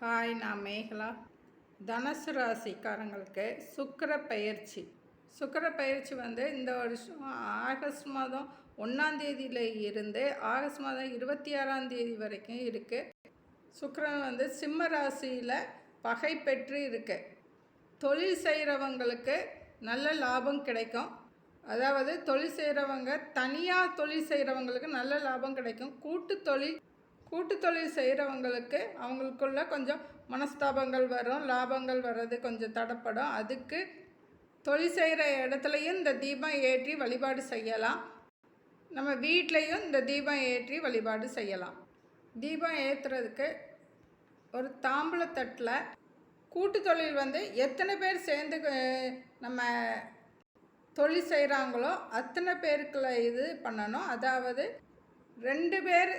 Hi நான் மேகலா. தனுசு ராசிக்காரங்களுக்கு சுக்கர பயிற்சி. சுக்கர பயிற்சி வந்து இந்த வருஷம் ஆகஸ்ட் மாதம் ஒன்றாந்தேதியில் இருந்து ஆகஸ்ட் மாதம் இருபத்தி ஆறாம் தேதி வரைக்கும் இருக்குது சுக்கரன் வந்து சிம்ம ராசியில் பகை பெற்று இருக்கு. தொழில் செய்கிறவங்களுக்கு நல்ல லாபம் கிடைக்கும். அதாவது தொழில் செய்கிறவங்க தனியாக தொழில் செய்கிறவங்களுக்கு நல்ல லாபம் கிடைக்கும். கூட்டு தொழில் கூட்டு தொழில் செய்கிறவங்களுக்கு அவங்களுக்குள்ள கொஞ்சம் மனஸ்தாபங்கள் வரும் லாபங்கள் வர்றது கொஞ்சம் தடப்படும். அதுக்கு தொழில் செய்கிற இடத்துலையும் இந்த தீபம் ஏற்றி வழிபாடு செய்யலாம். நம்ம வீட்லேயும் இந்த தீபம் ஏற்றி வழிபாடு செய்யலாம். தீபம் ஏற்றுறதுக்கு ஒரு தாம்பூலத்தட்டில் கூட்டு தொழில் வந்து எத்தனை பேர் சேர்ந்து நம்ம தொழில் செய்கிறாங்களோ அத்தனை பேருக்குள்ள இது பண்ணணும். அதாவது ரெண்டு பேர்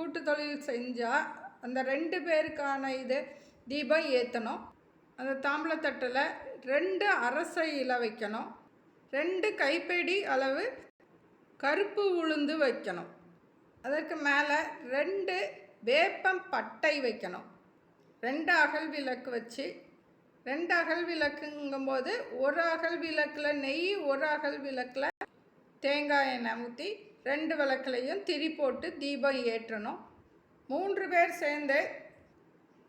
கூட்டு தொழில் செஞ்சால் அந்த ரெண்டு பேருக்கான இது தீபம் ஏற்றணும் அந்த தாம்பளத்தட்டில் ரெண்டு அரச இலை வைக்கணும். ரெண்டு கைப்பிடி அளவு கருப்பு உளுந்து வைக்கணும். அதற்கு மேலே ரெண்டு வேப்பம் பட்டை வைக்கணும். ரெண்டு அகல் விளக்கு வச்சு ரெண்டு அகல் விளக்குங்கும்போது ஒரு அகல் விளக்கில் நெய் ஒரு அகல் விளக்கில் தேங்காய் எண்ணெய் ஊற்றி ரெண்டு விளக்குலையும் திரி போட்டு தீபம் ஏற்றணும். மூன்று பேர் சேர்ந்து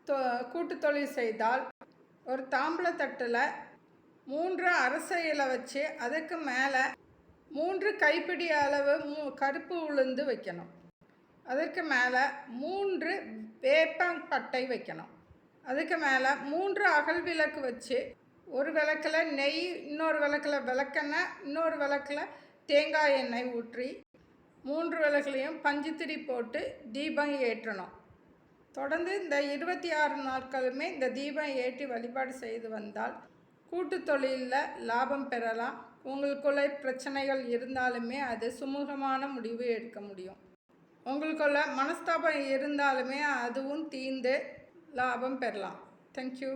தொ கூட்டு தொழில் செய்தால் ஒரு தாம்பளத்தட்டில் மூன்று அரச இலை வச்சு அதுக்கு மேலே மூன்று கைப்பிடி அளவு மூ கருப்பு உளுந்து வைக்கணும். அதுக்கு மேலே மூன்று வேப்பம்பட்டை வைக்கணும். அதுக்கு மேலே மூன்று அகல் விளக்கு வச்சு ஒரு விளக்கில் நெய் இன்னொரு விளக்கில் விளக்கெண்ணெய் இன்னொரு விளக்கில் தேங்காய் எண்ணெய் ஊற்றி மூன்று விளக்குலையும் பஞ்சுத்திரி போட்டு தீபம் ஏற்றணும். தொடர்ந்து இந்த இருபத்தி ஆறு நாட்களுமே இந்த தீபம் ஏற்றி வழிபாடு செய்து வந்தால் கூட்டு தொழிலில் லாபம் பெறலாம். உங்களுக்குள்ள பிரச்சனைகள் இருந்தாலுமே அது சுமூகமான முடிவு எடுக்க முடியும். உங்களுக்குள்ள மனஸ்தாபம் இருந்தாலுமே அதுவும் தீர்ந்து லாபம் பெறலாம். தேங்க்யூ